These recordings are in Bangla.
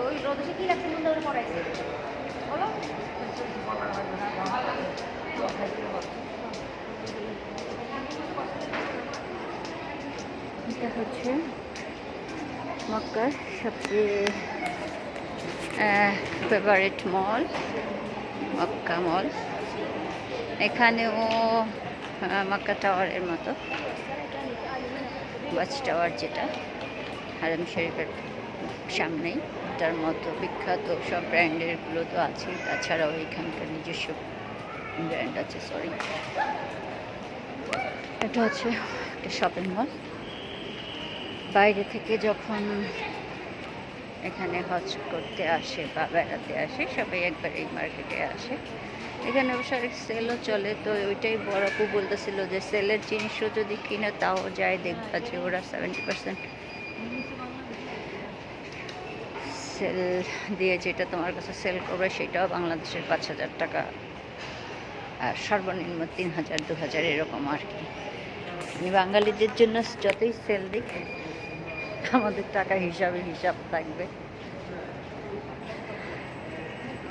ওই- বলো এটা হচ্ছে মক্কার সবচেয়ে ফেভারিট মল মক্কা মল এখানেও মক্কা টাওয়ারের মতো। ওয়াচ টাওয়ার যেটা, হারাম শরীফের সামনেই। তার মতো বিখ্যাত সব ব্র্যান্ডেরগুলো তো আছেই তাছাড়াও এখানকার নিজস্ব ব্র্যান্ড আছে সরি এটা হচ্ছে একটা শপিং মল বাইরে থেকে যখন এখানে হজ করতে আসে বা বেড়াতে আসে, সবাই একবার এই মার্কেটে আসে। এখানে অবশ্য সেলও চলে, তো ওইটাই বড় আপু বলতেছিল যে সেলের জিনিসও যদি কিনে তাও যায়, দেখবা ওরা সেভেন্টি পার্সেন্ট সেল দিয়ে যেটা তোমার কাছে সেল করবে সেটাও বাংলাদেশের পাঁচ হাজার টাকা। আর সর্বনিম্ন তিন হাজার, দু হাজার এরকম আর কি। আমি বাঙালিদের জন্য যতই সেল দিক, আমাদের টাকা হিসাবে হিসাব থাকবে।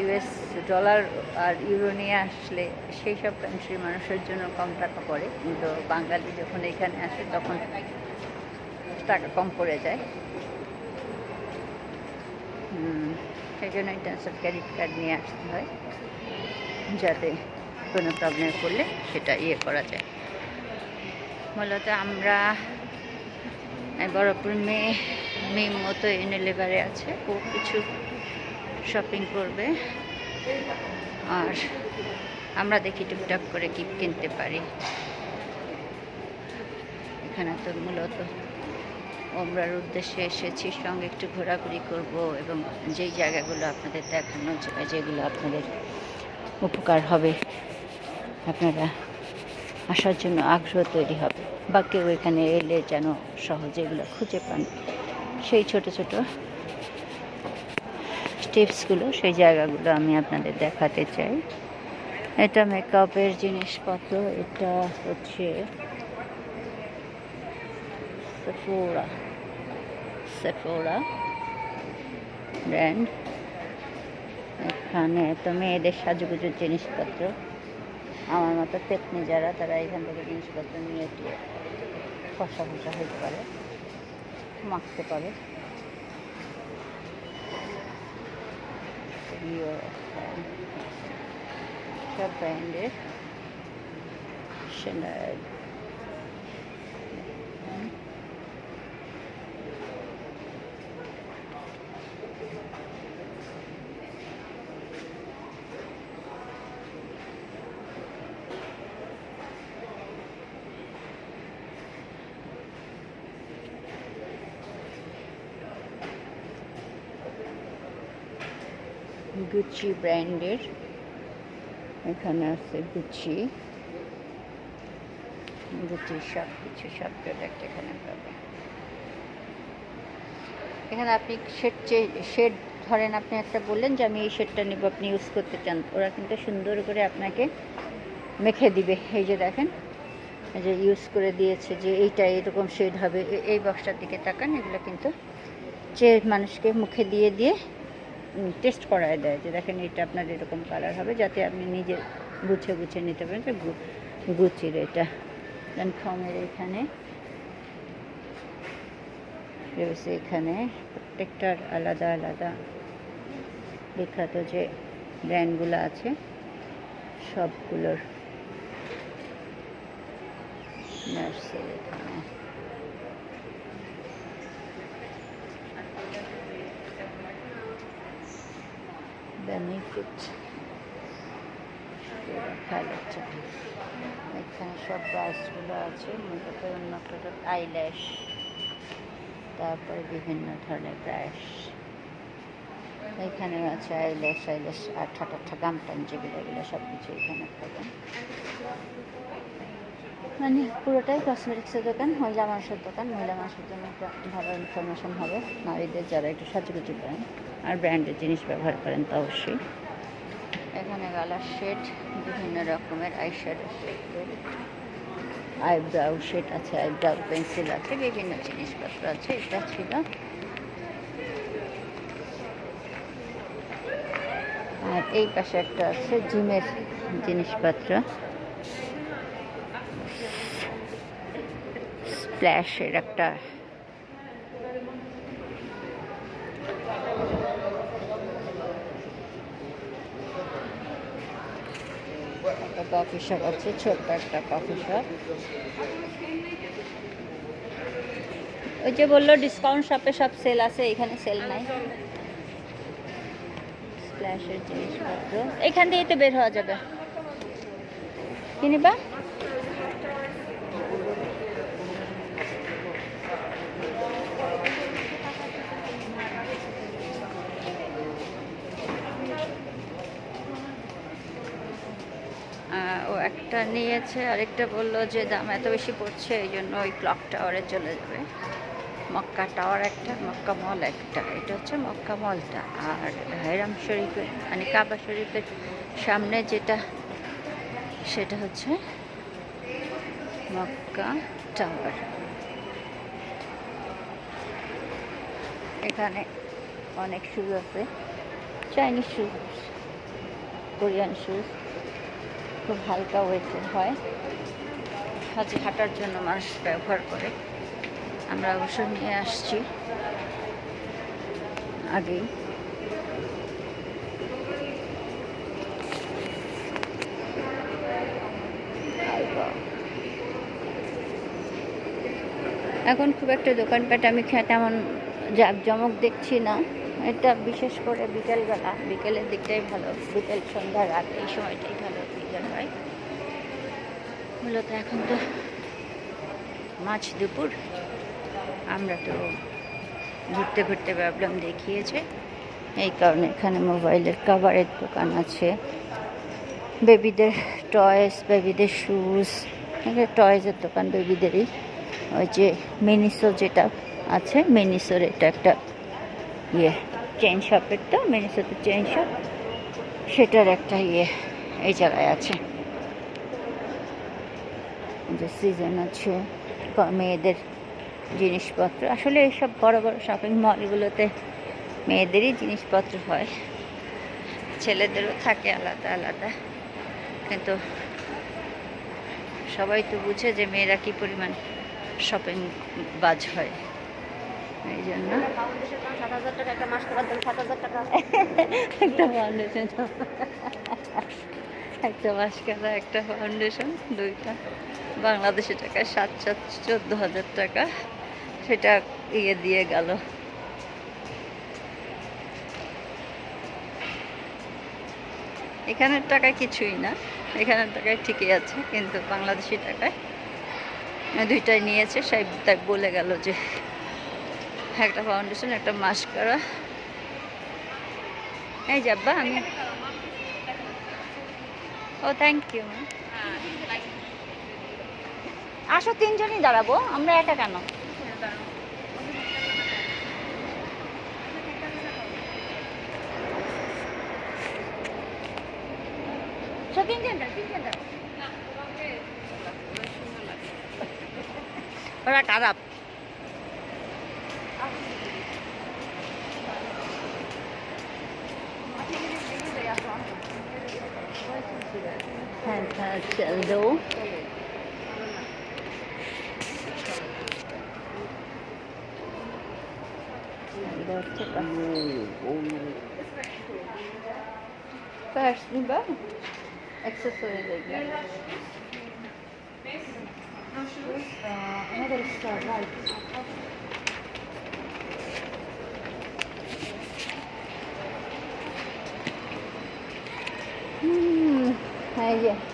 ইউএস ডলার আর ইউরো নিয়ে আসলে সেই সব কান্ট্রির মানুষের জন্য কম টাকা পড়ে। কিন্তু বাঙালি যখন এখানে আসে, তখন টাকা কম পড়ে যায়। সেই জন্য ইন্টারন্যাশনাল ক্রেডিট কার্ড নিয়ে আসতে হয়, যাতে কোনো প্রবলেম পড়লে সেটা ইয়ে করা যায়। মূলত আমরা বড়পুর মেয়ে মেয়ে মতো ইউনিলেভারে আছে। ও কিছু শপিং করবে। আর আমরা দেখি টুকটাক করে কি কিনতে পারি। এখানে তো মূলত ওমরার উদ্দেশ্যে এসেছি, সঙ্গে একটু ঘোরাঘুরি করব এবং যেই জায়গাগুলো আপনাদের দেখানো যেগুলো আপনাদের উপকার হবে, আপনারা আসার জন্য আগ্রহ তৈরি হবে। বা কেউ এখানে এলে যেন সহজে এগুলো খুঁজে পান। সেই ছোট ছোট টিপসগুলো সেই জায়গাগুলো আমি আপনাদের দেখাতে চাই। এটা মেকআপের জিনিসপত্র, এটা হচ্ছে সেফোরা সেফোরা ব্র্যান্ড এখানে তো মেয়েদের সাজুগুজুর জিনিসপত্র। আমার মতো পেতনি যারা, তারা এখান থেকে জিনিসপত্র নিয়ে টিয়ে ফসা ফসা হতে পারে, মাখতে পারে। Rio brand. সব ব্র্যান্ডের সেনার গুচি ব্র্যান্ডের এখানে আছে গুচি গুচি সব কিছু সব প্রোডাক্ট এখানে পাবে। এখানে আপনি শেড শেড ধরেন আপনি একটা বললেন যে আমি এই শেডটা নেব, আপনি ইউজ করতে চান। ওরা কিন্তু সুন্দর করে আপনাকে মেখে দিবে। এই যে দেখেন যে ইউজ করে দিয়েছে যে এইটা এরকম শেড হবে। এই বক্সটার দিকে তাকান, এগুলো কিন্তু যে মানুষকে মুখে দিয়ে দিয়ে টেস্ট করায় দেয় যে দেখেন এটা আপনার এরকম কালার হবে, যাতে আপনি নিজে গুছে গুছে নিতে পারেন যে গুচির এটা। ফর্মের এখানে রয়েছে এখানে প্রত্যেকটার আলাদা আলাদা বিখ্যাত যে ব্র্যান্ডগুলো আছে, সবগুলোর। এখানে বেনিফিট খালেটা এখানে সব ব্রাশগুলো আছে মূলত উন্নত আইল্যাশ তারপরে বিভিন্ন ধরনের ব্রাশ এখানেও আছে আইল্যাশ আইল্যাশ আর ঠাটা ঠা গামটান যেগুলো এগুলো সব কিছু এখানে পাবেন মানে পুরোটাই কসমেটিক্সের দোকান জামা মানুষের দোকান মহিলা মানুষের জন্য একটা ভালো ইনফরমেশন হবে। নারীদের যারা একটু সাজুগুজু করেন আর ব্র্যান্ডের জিনিস ব্যবহার করেন তো অবশ্যই। এখানে গালার শেড বিভিন্ন রকমের আইশ্যাডো শেড আইব্রাউ শেড আছে আইব্রাউ পেন্সিল আছে বিভিন্ন জিনিসপত্র আছে এটা ছিল। আর এই পাশে একটা আছে জিমের জিনিসপত্র। স্প্ল্যাশের একটা একটা কফি শপ আছে ছোট্ট একটা কফি শপ ওই যে বলল ডিসকাউন্ট শপে সব সেল আছে এখানে সেল নাই। স্প্ল্যাশের জিনিসপত্র। এখান দিয়ে তো বের হওয়া যাবে। কি ও একটা নিয়েছে, আরেকটা বলল যে দাম এত বেশি পড়ছে, এই জন্য ওই ক্লক টাওয়ারে চলে যাবে। মক্কা টাওয়ার একটা, মক্কা মল একটা, এটা হচ্ছে মক্কা মলটা আর হাইরাম শরীফের মানে কাবা শরীফের সামনে যেটা, সেটা হচ্ছে মক্কা টাওয়ার এখানে অনেক শুজ আছে চাইনিজ শুজ কোরিয়ান শুজ খুব হালকা ওয়েটের হয়। হাজি হাঁটার জন্য মানুষ ব্যবহার করে। আমরা অবশ্য নিয়ে আসছি। আগেই। এখন খুব একটা দোকানপাট আমি তেমন জাঁকজমক দেখছি না। এটা বিশেষ করে বিকেলবেলা। বিকেলের দিকটাই ভালো। বিকেল সন্ধ্যা রাত এই সময়টাই ভালো। হয় মূলত এখন তো মাছ দুপুর। আমরা তো ঘুরতে ঘুরতে ভাবলাম দেখিয়েছে। এই কারণে এখানে মোবাইলের কাভারের দোকান আছে। বেবিদের টয়েস বেবিদের শুজ এখানে টয়েসের দোকান বেবিদেরই। ওই যে মিনিসো যেটা আছে, মিনিসোর এটা একটা ইয়ে চেইন শপের তো, মিনিসোতে চেইন শপ সেটার একটা ইয়ে। এই জায়গায় আছে। যে সিজন আছে মেয়েদের জিনিসপত্র। আসলে এইসব বড় বড় শপিং মলগুলোতে মেয়েদেরই জিনিসপত্র হয়। ছেলেদেরও থাকে আলাদা আলাদা। কিন্তু সবাই তো বুঝে যে মেয়েরা কী পরিমাণ শপিং বাজ হয়। এই জন্য। সাত হাজার টাকা একটা মাস করার জন্য সাত হাজার টাকা। একটা ফাউন্ডেশন একটা মাস্কারা একটা ফাউন্ডেশন দুইটা। বাংলাদেশি টাকায় সাত সাত, চোদ্দ হাজার টাকা। সেটা ইয়ে দিয়ে গেল। এখানের টাকায় কিছুই না। এখানের টাকায় ঠিকই আছে, কিন্তু বাংলাদেশি টাকায়। দুইটাই নিয়েছে সেই তাই বলে গেল যে একটা ফাউন্ডেশন একটা মাস্কারা এই যাব্বা আমি ও থ্যাংক ইউ আসো তিনজনই দাঁড়াবো আমরা একা কেন। ওরা খারাপ হ্যাঁ হ্যাঁ চল দো Pers niba? Accessory দেখবে Another star, right. Hmm,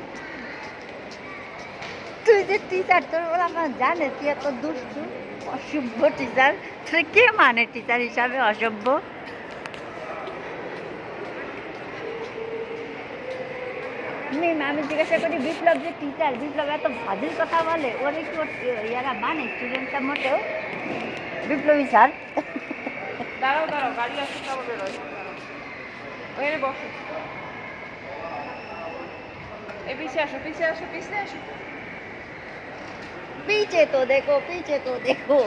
তুই যে টিচার তোর আমার জানে, তুই এত দুষ্টু অসভ্য টিচার তুই কে মানে টিচার হিসাবে অসভ্য? মিম আমি জিজ্ঞাসা করি, বিপ্লব যে টিচার বিপ্লব এত ফাজিল কথা বলে ওর একটু ইয়ারা মানে স্টুডেন্টটা মোটেও? বিপ্লবী স্যার দাঁড়াও দাঁড়াও, গাড়ি আসছে তারপর বেরোয় ওখানে এই পিছিয়ে আসো পিছিয়ে আসো পিছিয়ে আসো। पीछे तो देखो पीछे तो देखो